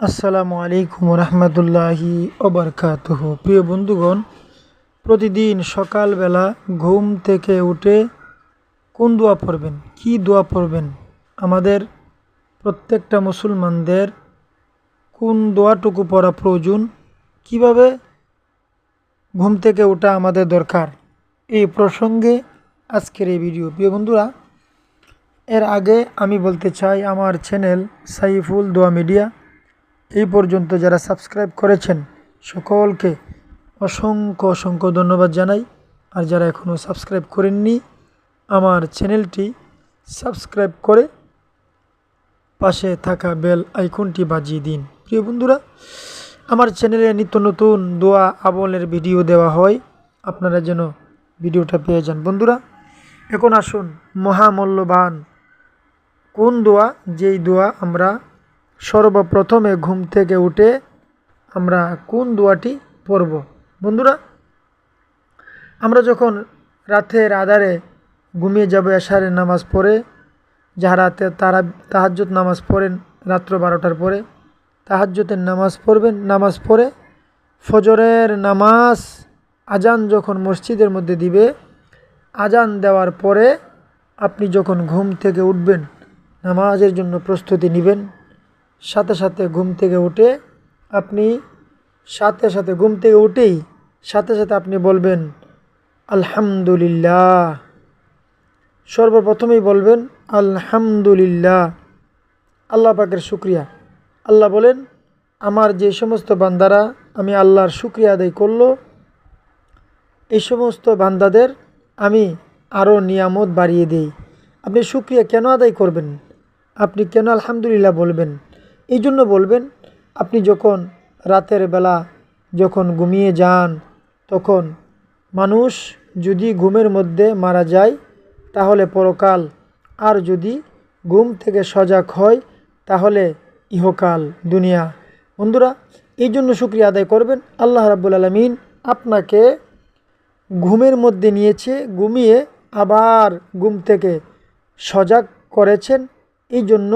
আসসালামু আলাইকুম রহমতুল্লাহি ওবরকাতুহ প্রিয় বন্ধুগণ, প্রতিদিন সকালবেলা ঘুম থেকে উঠে কোন দোয়া পড়বেন? কি দোয়া পড়বেন? আমাদের প্রত্যেকটা মুসলমানদের কোন দোয়াটুকু পড়া প্রয়োজন? কীভাবে ঘুম থেকে ওঠা আমাদের দরকার? এই প্রসঙ্গে আজকের এই ভিডিও। প্রিয় বন্ধুরা, এর আগে আমি বলতে চাই, আমার চ্যানেল সাইফুল দোয়া মিডিয়া এই পর্যন্ত যারা সাবস্ক্রাইব করেছেন, সকলকে অসংখ্য অসংখ্য ধন্যবাদ জানাই। আর যারা এখনও সাবস্ক্রাইব করেননি, আমার চ্যানেলটি সাবস্ক্রাইব করে পাশে থাকা বেল আইকনটি বাজিয়ে দিন। প্রিয় বন্ধুরা, আমার চ্যানেলে নিত্য নতুন দোয়া আবলের ভিডিও দেওয়া হয়। আপনারা যেন ভিডিওটা পেয়ে যান। বন্ধুরা, এখন আসুন মহামূল্যবান কোন দোয়া? যেই দোয়া আমরা সর্বপ্রথমে ঘুম থেকে উঠে আমরা কোন দোয়াটি পড়ব? বন্ধুরা, আমরা যখন রাতের আধারে ঘুমিয়ে যাব, এশারের নামাজ পড়ে, যারা তারা তাহাজ্জত নামাজ পড়েন রাত্র বারোটার পরে তাহাজ্জতের নামাজ পড়বেন, নামাজ পড়ে ফজরের নামাজ আজান যখন মসজিদের মধ্যে দিবে, আজান দেওয়ার পরে আপনি যখন ঘুম থেকে উঠবেন, নামাজের জন্য প্রস্তুতি নেবেন সাথে সাথে ঘুম থেকে উঠে আপনি সাথে সাথে ঘুম থেকে উঠেই সাথে সাথে আপনি বলবেন, আলহামদুলিল্লাহ। সর্বপ্রথমেই বলবেন, আলহামদুলিল্লাহ। আল্লাহ পাকের শুক্রিয়া। আল্লাহ বলেন, আমার যে সমস্ত বান্দারা আমি আল্লাহর শুক্রিয়া আদায় করল, এই সমস্ত বান্দাদের আমি আরও নিয়ামত বাড়িয়ে দিই। আপনি শুক্রিয়া কেন আদায় করবেন? আপনি কেন আলহামদুলিল্লাহ বলবেন? এই জন্য বলবেন, আপনি যখন রাতের বেলা যখন ঘুমিয়ে যান, তখন মানুষ যদি ঘুমের মধ্যে মারা যায়, তাহলে পরকাল। আর যদি ঘুম থেকে সজাগ হয়, তাহলে ইহকাল দুনিয়া। বন্ধুরা এই জন্য শুক্রিয়া আদায় করবেন। আল্লাহ রাব্বুল আলমিন আপনাকে ঘুমের মধ্যে নিয়েছে, ঘুমিয়ে আবার ঘুম থেকে সজাগ করেছেন। এই জন্য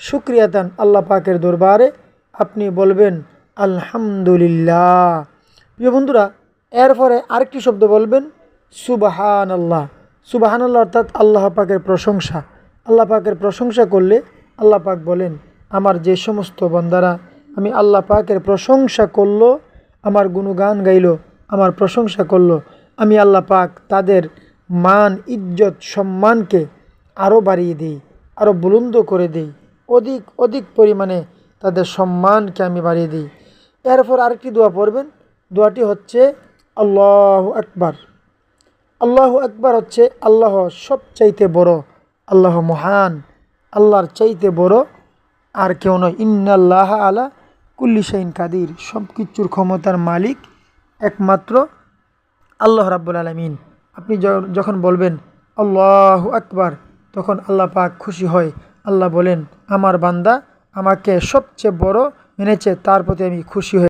শুক্রিয়া দেন আল্লাহ পাকের দরবারে। আপনি বলবেন, আলহামদুলিল্লাহ। প্রিয় বন্ধুরা, এরপরে আরেকটি শব্দ বলবেন সুবাহান আল্লাহ সুবাহান আল্লাহ অর্থাৎ আল্লাহ পাকের প্রশংসা। আল্লাহ পাকের প্রশংসা করলে আল্লাহ পাক বলেন, আমার যে সমস্ত বন্দারা, আমি আল্লাহ পাকের প্রশংসা করল, আমার গুণগান গাইল, আমার প্রশংসা করল, আমি আল্লাহ পাক তাদের মান, ইজ্জত, সম্মানকে আরও বাড়িয়ে দিই আরও বুলন্দ করে দিই। অধিক অধিক পরিমাণে তাদের সম্মানকে আমি বাড়িয়ে দিই। এরপর আরেকটি দোয়া পড়বেন। দোয়াটি হচ্ছে, আল্লাহ আকবার। আল্লাহ আকবার হচ্ছে আল্লাহ সবচাইতে বড়, আল্লাহ মহান, আল্লাহর চাইতে বড় আর কেউ নয়। ইন্নাল্লাহ আলা কুল্লি শাইন কাদির। সব কিছুর ক্ষমতার মালিক একমাত্র আল্লাহ রাব্বুল আলমিন। আপনি যখন বলবেন, আল্লাহ আকবার তখন আল্লাহ পাক খুশি হয়। আল্লাহ বলেন আমার বান্দা আমাকে সবচেয়ে বড় মেনেছে তার প্রতি আমি খুশি হয়ে